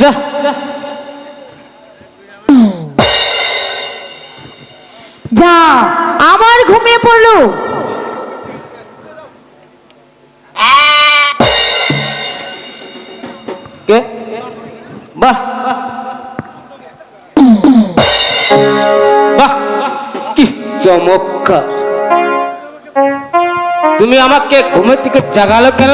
যা যা আমার ঘুমিয়ে পড়ল। কে? বাহ। বাহ। কি চমৎকার। তুমি আমাকে ঘুমের থেকে জাগালো কেন?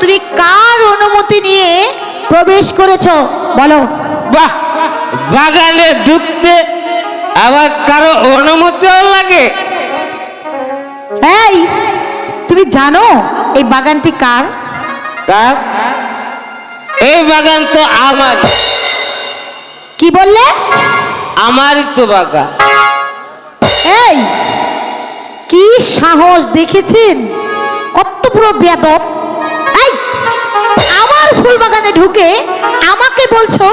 তুমি কার অনুমতি নিয়ে প্রবেশ করেছ? বলো। বাহ বাগানে ঢুকতে আবার কারও অনুমতিও লাগে। এই তুমি জানো এই বাগানটি কার? তার এই বাগান তো আমার। কি বললে? আমারই তো বাগান। এই কি সাহস দেখেছেন? কত পুরো বেদব আমার ফুল বাগানে ঢুকে আমাকে বলছো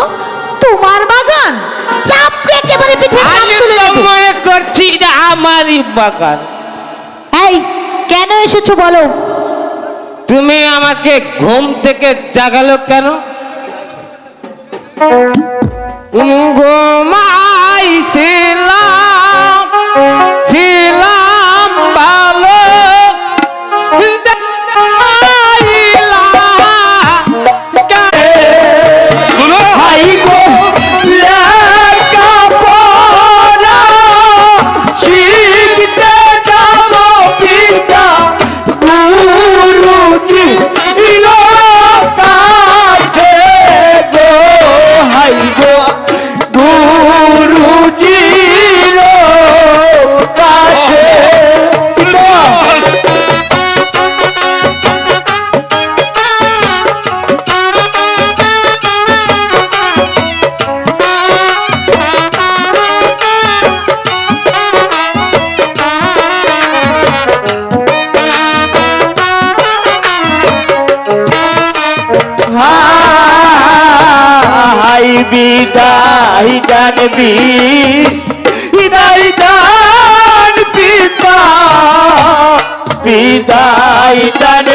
তোমার বাগান? চাপড়ে একেবারে পিঠে। মনে করছি এটা আমারই বাগান। এই কেন এসেছ বলো? তুমি আমাকে ঘুম থেকে জাগালো কেন? ঘুমাইছিলাম বিদায় জানবি নাই দান পিতা বিদায় দান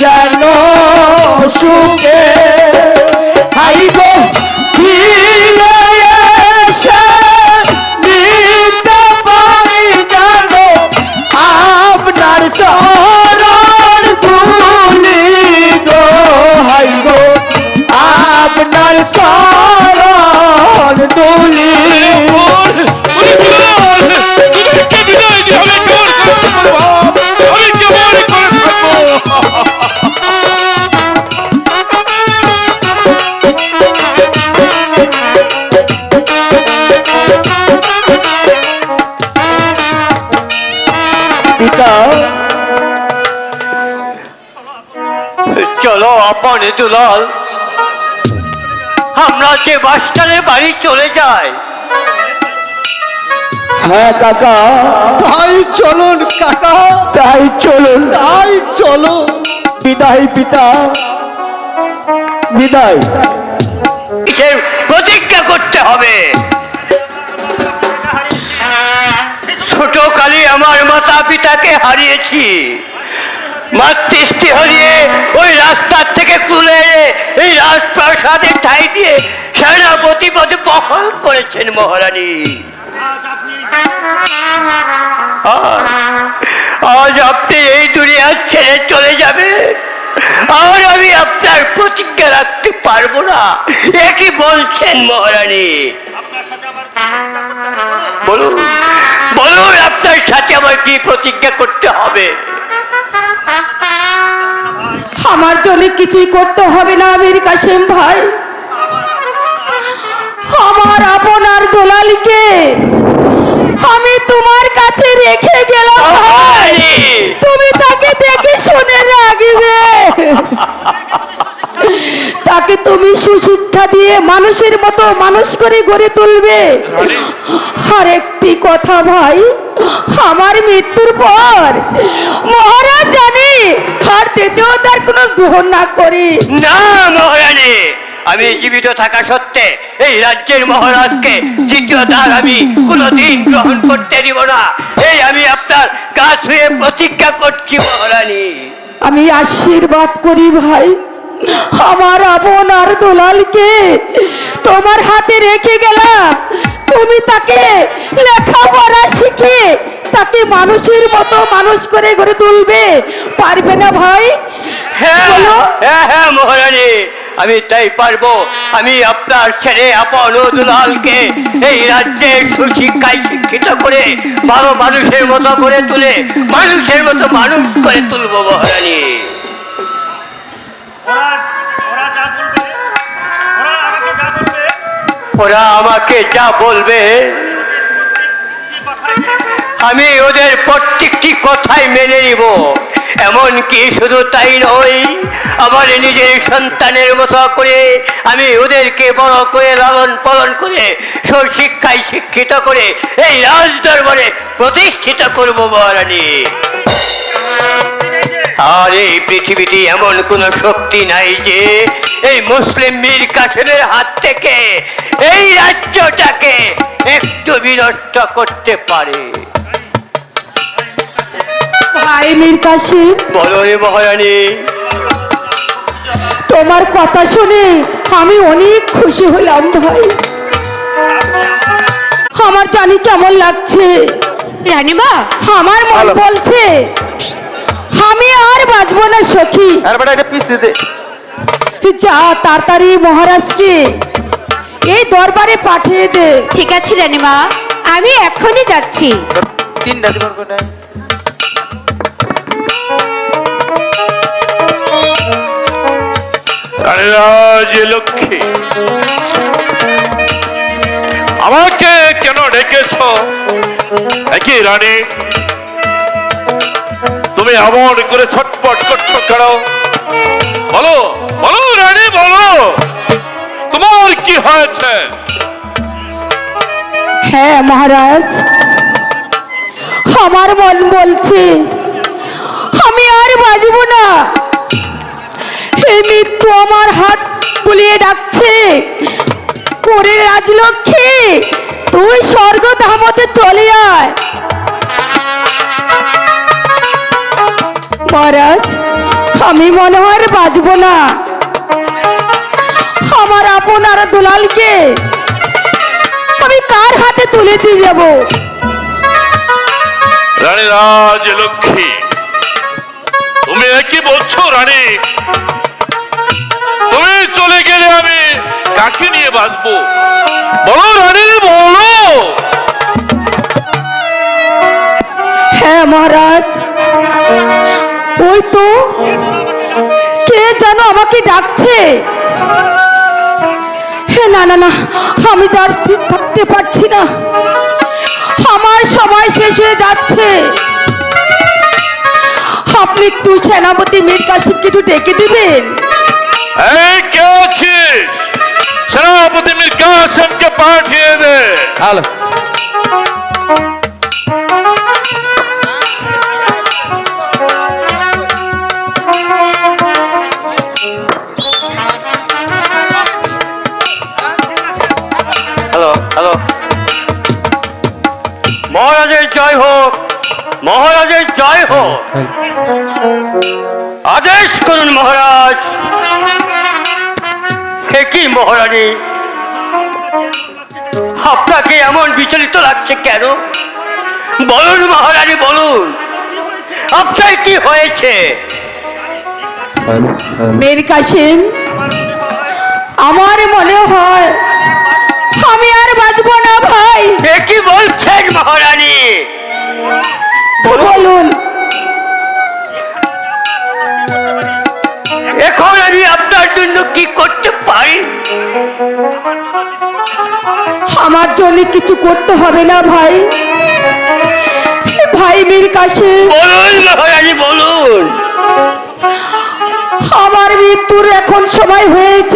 যেন সুখে আপন দুলাল। আমরা যে বাসটারে বাড়ি চলে যাই। হ্যাঁ কাকা। তাই চলুন কাকা। তাই চলুন। তাই চলো। বিদায় পিতা। বিদায়। প্রতিজ্ঞা করতে হবে। ছোট কালে আমার মাতা পিতাকে হারিয়েছি। মাতৃষ্টি হারিয়ে ওই রাস্তার থেকে তুলে এই রাজপ্রাসাদের ঠাই দিয়ে সেনাপতি পদে বহন করেছেন মহারানী। আজ- আপনি এই দুনিয়া ছেড়ে চলে যাবেন। আর আমি আপনার প্রতিজ্ঞা রাখতে পারব না। এ কি বলছেন মহারানী? বলুন বলুন আপনার সাথে আমার কি প্রতিজ্ঞা করতে হবে? আমার জন্য কিছুই করতে হবে না আমির কাসেম ভাই আমার আপনার দোলালকে আমি তোমার কাছে রেখে গেলাম। তুমি তাকে দেখে শুনে রাখবে তাকে তুমি সুশিক্ষা দিয়ে মানুষের মতো মানুষ করে গড়ে তুলবে। আর একটি কথা ভাই আমার মৃত্যুর পর মহারাজ জানে আর তেতেও তার কোনো গ্রহণ না করি। না মহারানী আমি জীবিত থাকা সত্ত্বে এই রাজ্যের মহারাজকে দ্বিতীয় দ্বার আমি কোনোদিন গ্রহণ করতে দিব না। এই আমি আপনার কাজ হয়ে প্রতিজ্ঞা করছি মহারানী। আমি আশীর্বাদ করি ভাই আমার আপন আর দোলালকে তোমার হাতে রেখে গেলাম। তুমি তাকে লেখাপড়া শিখে তাকে মানুষের মতো মানুষ করে গড়ে তুলবে পারবে না ভাই? হ্যাঁ হ্যাঁ হ্যাঁ মহারানী আমি তাই পারব। আমি আপনার ছেড়ে আপন দুলালকে এই রাজ্যে সুশিক্ষায় শিক্ষিত করে ভালো মানুষের মতো করে তুলে মানুষের মতো মানুষ করে তুলবো মহারানী। ওরা আমাকে যা বলবে, আমি ওদের প্রত্যেকটি কথাই মেনে নিব। এমনকি শুধু তাই নয়, আমার নিজের সন্তানের মতো করে আমি ওদেরকে বড় করে লালন পালন করে সুশিক্ষায় শিক্ষিত করে এই রাজ দরবারে প্রতিষ্ঠিত করব মহারানী। আর এই পৃথিবীতে এমন কোন শক্তি নাই যে এই মুসলিম মীর কাসেমের হাত থেকে রাজ্যটাকে একটু বিনষ্ট করতে পারে। ভাই মীর কাসিম বলো রে মহারানী। তোমার কথা শুনে আমি অনেক খুশি হলাম ভাই। আমার জানি কেমন লাগছে। রানীমা। আমার মন বলছে আমি আর বাঁচবো না সখী। আর বেটা এটা পিছিয়ে দে। যা তাড়াতাড়ি মহারাজকে এই দরবারে পাঠিয়ে দে। ঠিক আছে রানীমা আমি এখনই যাচ্ছি। রানীরাজ লক্ষ্মী। আমাকে কেন ডেকেছ? একই রানী? তুমি এমন করে ছটপট করছ কেন? বলো বলো রানী বলো। তোমার কি হয়েছে? হ্যাঁ মহারাজ। আমার মন বলছে, আমি আর বাঁচবো না। এই মৃত্যু আমার হাত বুলিয়ে ডাকছে। করে রাজলক্ষ্মী, তুই স্বর্গ ধামতে চলে আয়। মহারাজ, আমি মনে হয় বাঁচবো না। আমার আপনার দুলালকে আমি কার হাতে তুলে দিয়ে যাব? রানী রাজ লক্ষ্মী তুমি কি বলছো রানী। তুমি চলে গেলে আমি কাকে নিয়ে বাঁচবো? বলো রানী বলো। হ্যাঁ মহারাজ ওই তো কে যেন আমাকে ডাকছে? না না না আমি তার স্থির থাকতে পারছি না। আমার সময় শেষ হয়ে যাচ্ছে। আপনি একটু সেনাপতি মীর কাশিমকে একটু ডেকে দিবেন? এই কে আছিস? সেনাপতি মীর কাশিমকে পাঠিয়ে দে। Hello hello. মহারাজের জয় হোক। আদেশ করুন মহারাজ। হে কি মহারানী? আপনাকে এমন বিচলিত লাগছে কেন? বলুন মহারানী, বলুন। আপনার কি হয়েছে? মীর কাশিম আমার মনে হয় আমি আর বাঁচবো জন্য কিছু করতে হবে না ভাই। ভাই মীর কাছে বলুন। আমার মৃত্যুর এখন সময় হয়েছে।